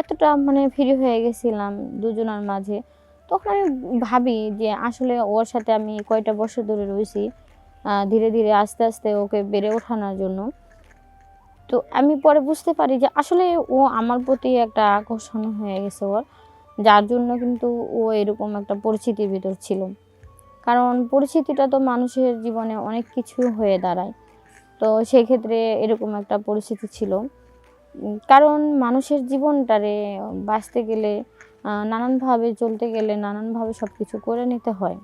এতটা মানে ফ্রি হয়ে গেছিলাম দুজনের মাঝে। তখন আমি ভাবি যে আসলে ওর সাথে আমি কয়টা বছর ধরে রয়েছি ধীরে ধীরে আস্তে আস্তে ওকে বেড়ে ওঠানোর জন্য। তো আমি পরে বুঝতে পারি যে আসলে ও আমার প্রতি একটা আকর্ষণ হয়ে গেছে ওর, যার জন্য কিন্তু ও এরকম একটা পরিস্থিতির ভিতর ছিল। কারণ পরিস্থিতিটা তো মানুষের জীবনে অনেক কিছু হয়ে দাঁড়ায়। তো সেই ক্ষেত্রে এরকম একটা পরিস্থিতি ছিল। কারণ মানুষের জীবনটারে বাঁচতে গেলে নানানভাবে চলতে গেলে নানানভাবে সব কিছু করে নিতে হয়।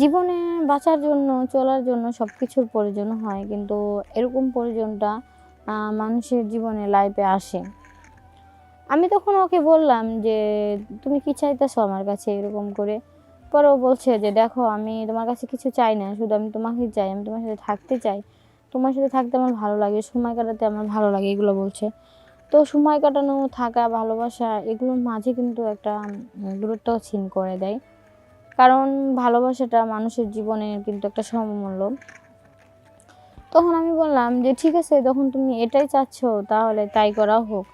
জীবনে বাঁচার জন্য, চলার জন্য সব কিছুর প্রয়োজন হয়, কিন্তু এরকম প্রয়োজনটা মানুষের জীবনে লাইফে আসে। আমি তখন ওকে বললাম যে, তুমি কি চাইতেছো আমার কাছে? এরকম করে। পরে ও বলছে যে, দেখো, আমি তোমার কাছে কিছু চাই না, শুধু আমি তোমাকে চাই, আমি তোমার সাথে থাকতে চাই। তোমার সাথে থাকতে আমার ভালো লাগে, সময় কাটাতে আমার ভালো লাগে, এগুলো বলছে। তো সময় কাটানো, থাকা, ভালোবাসা, এগুলোর মাঝে কিন্তু একটা দূরত্ব ছিন করে দেয়। কারণ ভালোবাসাটা মানুষের জীবনে কিন্তু একটা সমমূল্য। তখন আমি বললাম যে, ঠিক আছে, যখন তুমি এটাই চাচ্ছ, তাহলে তাই করা হোক।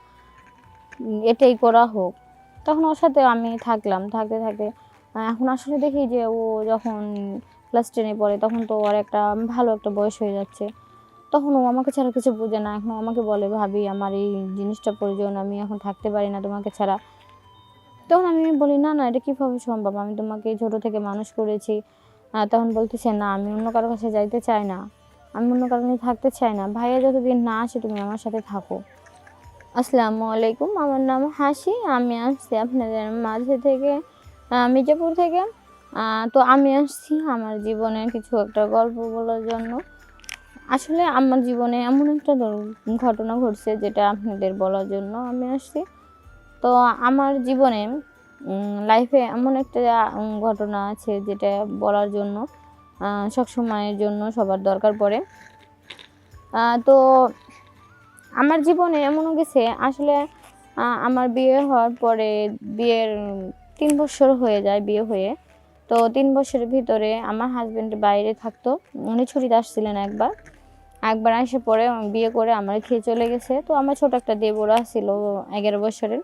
এটাই করা হোক। তখন ওর সাথে আমি থাকলাম, থাকতে থাকতে। এখন আসলে দেখি যে, ও যখন ক্লাস টেনে পড়ে, তখন তো ওর একটা, ভালো একটা বয়স হয়ে যাচ্ছে। তখন ও আমাকে ছাড়া কিছু বোঝে না। এখন আমাকে বলে, ভাবি, আমার এই জিনিসটা প্রয়োজন, আমি এখন থাকতে পারি না তোমাকে ছাড়া। তখন আমি বলি, না না, এটা কীভাবে সম্ভব? আমি তোমাকে ছোটো থেকে মানুষ করেছি। তখন বলতেছে, না, আমি অন্য কারও কাছে যাইতে চাই না। আমি অন্য কারও থাকতে চাই না। ভাইয়া, যতদিন না আসে, তুমি আমার সাথে থাকো। আসসালামু আলাইকুম, আমার নাম হাসি। আমি আসছি আপনাদের মাঝে থেকে মির্জাপুর থেকে। তো আমি আসছি আমার জীবনের কিছু একটা গল্প বলার জন্য। আসলে আমার জীবনে এমন একটা ঘটনা ঘটছে যেটা আপনাদের বলার জন্য আমি আসছি। তো আমার জীবনে লাইফে এমন একটা ঘটনা আছে যেটা বলার জন্য সবসময়ের জন্য সবার দরকার পড়ে। তো আমার জীবনে এমনও গেছে, আসলে আমার বিয়ে হওয়ার পরে বিয়ের তিন বছর হয়ে যায় বিয়ে হয়ে। তো তিন বছরের ভিতরে আমার হাজব্যান্ড বাইরে থাকতো, উনি ছুটিতে আসছিলেন একবার। একবার আসে পরে বিয়ে করে আমার খেয়ে চলে গেছে। তো আমার ছোট একটা দেবরা ছিল এগারো বছরের।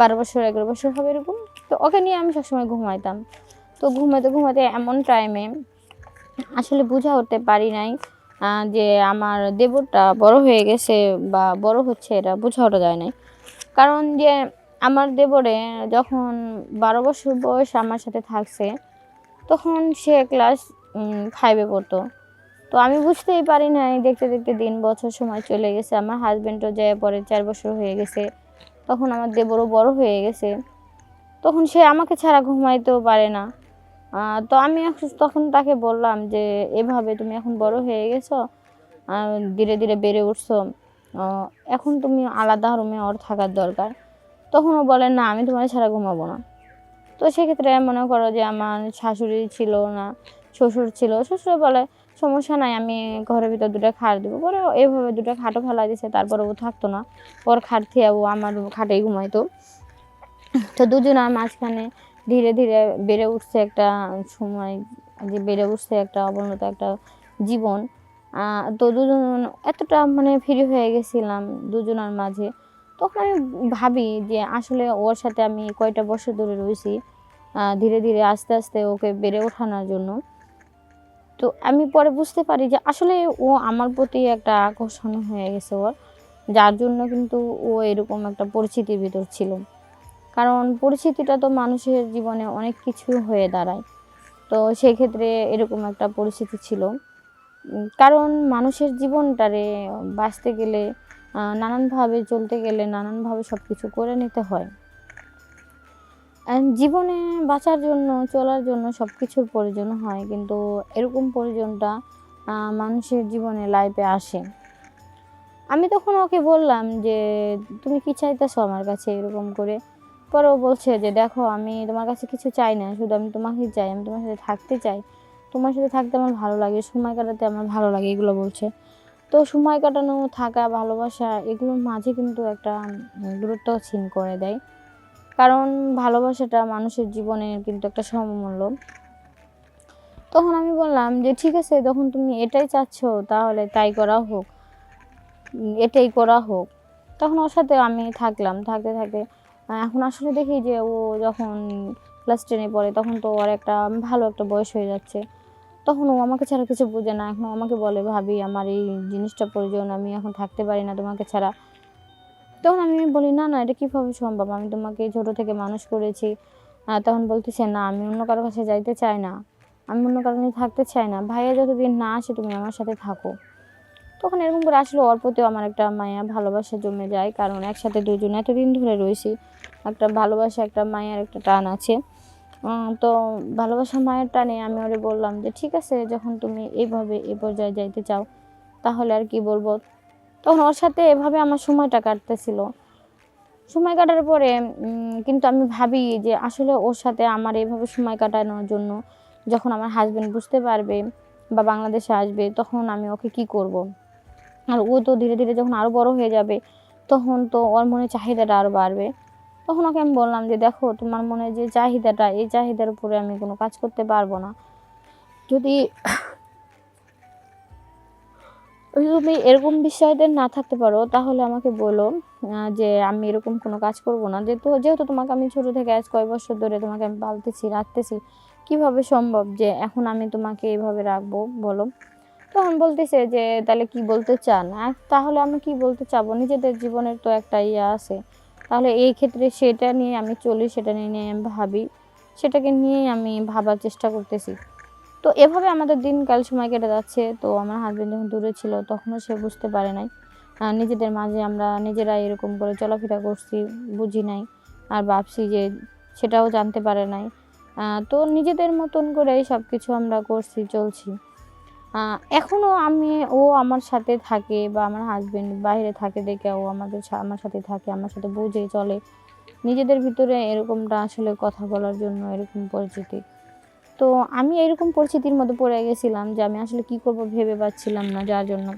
বারো বছর, এগারো বছর হবে এরকম। তো ওকে নিয়ে আমি সবসময় ঘুমাইতাম। তো ঘুমাতে ঘুমাতে এমন টাইমে আসলে বোঝা হতে পারি নাই যে আমার দেবরটা বড় হয়ে গেছে বা বড় হচ্ছে এটা বোঝা ওঠা যায় নাই। কারণ যে আমার দেবরে যখন বারো বছর বয়স আমার সাথে থাকছে, তখন সে ক্লাস ফাইভে পড়তো। তো আমি বুঝতেই পারি নাই, দেখতে দেখতে দিন, বছর সময় চলে গেছে, আমার হাজব্যান্ডও যায় পরে চার বছর হয়ে গেছে, তখন আমার দেবরও বড় হয়ে গেছে, তখন সে আমাকে ছাড়া ঘুমাইতেও পারে না। তো আমি তখন তাকে বললাম যে, এভাবে তুমি এখন বড় হয়ে গেছো ধীরে ধীরে বেড়ে উঠছো এখন তুমি আলাদা রুমে ওর থাকার দরকার। তখন ও বলে, না, আমি তোমার ছাড়া ঘুমাবো না। তো সেক্ষেত্রে মনে করো যে, আমার শাশুড়ি ছিল না শ্বশুর ছিল। শ্বশুর বলে, সমস্যা নাই, আমি ঘরের ভিতর দুটো খাট দেবো। পরে এভাবে দুটো খাটও ফেলা দিছে, তারপরে ও থাকতো না। ওর খাট থেকে ও আমার খাটেই ঘুমাইতো। তো দুজনের মাঝখানে ধীরে ধীরে বেড়ে উঠছে একটা সময়, যে বেড়ে উঠছে একটা অবনত একটা জীবন। তো দুজন এতটা মানে ফ্রি হয়ে গেছিলাম দুজনের মাঝে। তখন আমি ভাবি যে আসলে ওর সাথে আমি কয়টা বছর ধরে রয়েছি ধীরে ধীরে আস্তে আস্তে ওকে বেড়ে ওঠানোর জন্য। তো আমি পরে বুঝতে পারি যে আসলে ও আমার প্রতি একটা আকর্ষণ হয়ে গেছে ওর, যার জন্য কিন্তু ও এরকম একটা পরিস্থিতির ভিতর ছিল। কারণ পরিস্থিতিটা তো মানুষের জীবনে অনেক কিছু হয়ে দাঁড়ায়। তো সেক্ষেত্রে এরকম একটা পরিস্থিতি ছিল। কারণ মানুষের জীবনটারে বাঁচতে গেলে নানানভাবে চলতে গেলে নানানভাবে সব কিছু করে নিতে হয়। জীবনে বাঁচার জন্য চলার জন্য সব কিছুর প্রয়োজন হয় কিন্তু এরকম প্রয়োজনটা মানুষের জীবনে লাইফে আসে। আমি তখন ওকে বললাম যে তুমি কি চাইতেছো আমার কাছে? এরকম করে। পরে ও বলছে যে দেখো আমি তোমার কাছে কিছু চাই না শুধু আমি তোমাকেই চাই আমি তোমার সাথে থাকতে চাই। তোমার সাথে থাকতে আমার ভালো লাগে সময় কাটাতে আমার ভালো লাগে এগুলো বলছে। তো সময় কাটানো থাকা ভালোবাসা এগুলোর মাঝে কিন্তু একটা উম, দূরত্ব ছিন করে দেয়। কারণ ভালোবাসাটা মানুষের জীবনের কিন্তু একটা সমমূল্য। তখন আমি বললাম যে, ঠিক আছে, যখন তুমি এটাই চাচ্ছ, তাহলে তাই করা হোক। এটাই করা হোক। তখন ওর সাথে আমি থাকলাম, থাকতে থাকতে। এখন আসলে দেখি যে, ও যখন ক্লাস টেনে পড়ে, তখন তো ওর একটা ভালো একটা বয়স হয়ে যাচ্ছে। তখন ও আমাকে ছাড়া কিছু বোঝে না। এখন আমাকে বলে, ভাবি, আমার এই জিনিসটা প্রয়োজন, আমি এখন থাকতে পারি না তোমাকে ছাড়া। তখন আমি বলি, না না, এটা কীভাবে সম্ভব? আমি তোমাকে ছোট থেকে মানুষ করেছি। তখন বলতেছে, না, আমি অন্য কারও কাছে যাইতে চাই না। আমি অন্য কারও নিয়ে থাকতে চাই না। ভাইয়া যতদিন না আসে, তুমি আমার সাথে থাকো। তখন এরকম করে আসলে। ওর প্রতিও আমার একটা মায়া, ভালোবাসা জমে যায়। কারণ একসাথে দুজন এতদিন ধরে রয়েছি, একটা ভালোবাসা, একটা মায়ের একটা টান আছে। তো ভালোবাসা, মায়ের টানে আমি ওরে বললাম যে, ঠিক আছে, যখন তুমি এইভাবে এ পর্যায়ে যাইতে চাও, তাহলে আর কি বলব? তখন ওর সাথে এভাবে আমার সময়টা কাটতেছিল। সময় কাটার পরে কিন্তু আমি ভাবি যে আসলে ওর সাথে আমার এভাবে সময় কাটানোর জন্য যখন আমার হাজবেন্ড বুঝতে পারবে বা বাংলাদেশে আসবে, তখন আমি ওকে কি করব। আর ও তো ধীরে ধীরে যখন আরও বড় হয়ে যাবে, তখন তো ওর মনে চাহিদাটা আরও বাড়বে। তখন ওকে আমি বললাম যে, দেখো, তোমার মনে যে চাহিদাটা, এই চাহিদার উপরে আমি কোনো কাজ করতে পারব না। যদি তুমি এরকম বিষয়তে না থাকতে পারো, তাহলে আমাকে বলো যে আমি এরকম কোনো কাজ করব না। যেহেতু যেহেতু তোমাকে আমি ছোট থেকে আজ কয় বছর ধরে তোমাকে আমি পালতেছি, রাখতেছি, কীভাবে সম্ভব যে এখন আমি তোমাকে এইভাবে রাখব, বলো? তখন বলতেছে যে, তাহলে কি বলতে চান? তাহলে আমি কি বলতে চাবো? নিজেদের জীবনের তো একটা ইয়ে আছে। তাহলে এই ক্ষেত্রে সেটা নিয়ে আমি চলি, সেটা নিয়ে নিয়ে আমি ভাবি, সেটাকে নিয়েই আমি ভাবার চেষ্টা করতেছি। তো এভাবে আমাদের দিনকাল সময় কেটে যাচ্ছে। তো আমার হাজবেন্ড যখন দূরে ছিল তখনও সে বুঝতে পারে নাই। নিজেদের মাঝে আমরা নিজেরাই এরকম করে চলাফেরা করছি, বুঝি নাই। আর ভাবছি যে সেটাও জানতে পারে নাই। তো নিজেদের মতন করে সব কিছু আমরা করছি, চলছি। এখনও আমি, ও আমার সাথে থাকে বা আমার হাজবেন্ড বাইরে থাকে দেখে ও আমাদের আমার সাথে থাকে, আমার সাথে বুঝে চলে। নিজেদের ভিতরে এরকমটা আসলে কথা বলার জন্য এরকম পরিচিতি। তো আমি এরকম পরিস্থিতির মধ্যে পড়ে গেছিলাম যে আমি আসলে কি করব ভেবে পাচ্ছিলাম না, যার জন্য।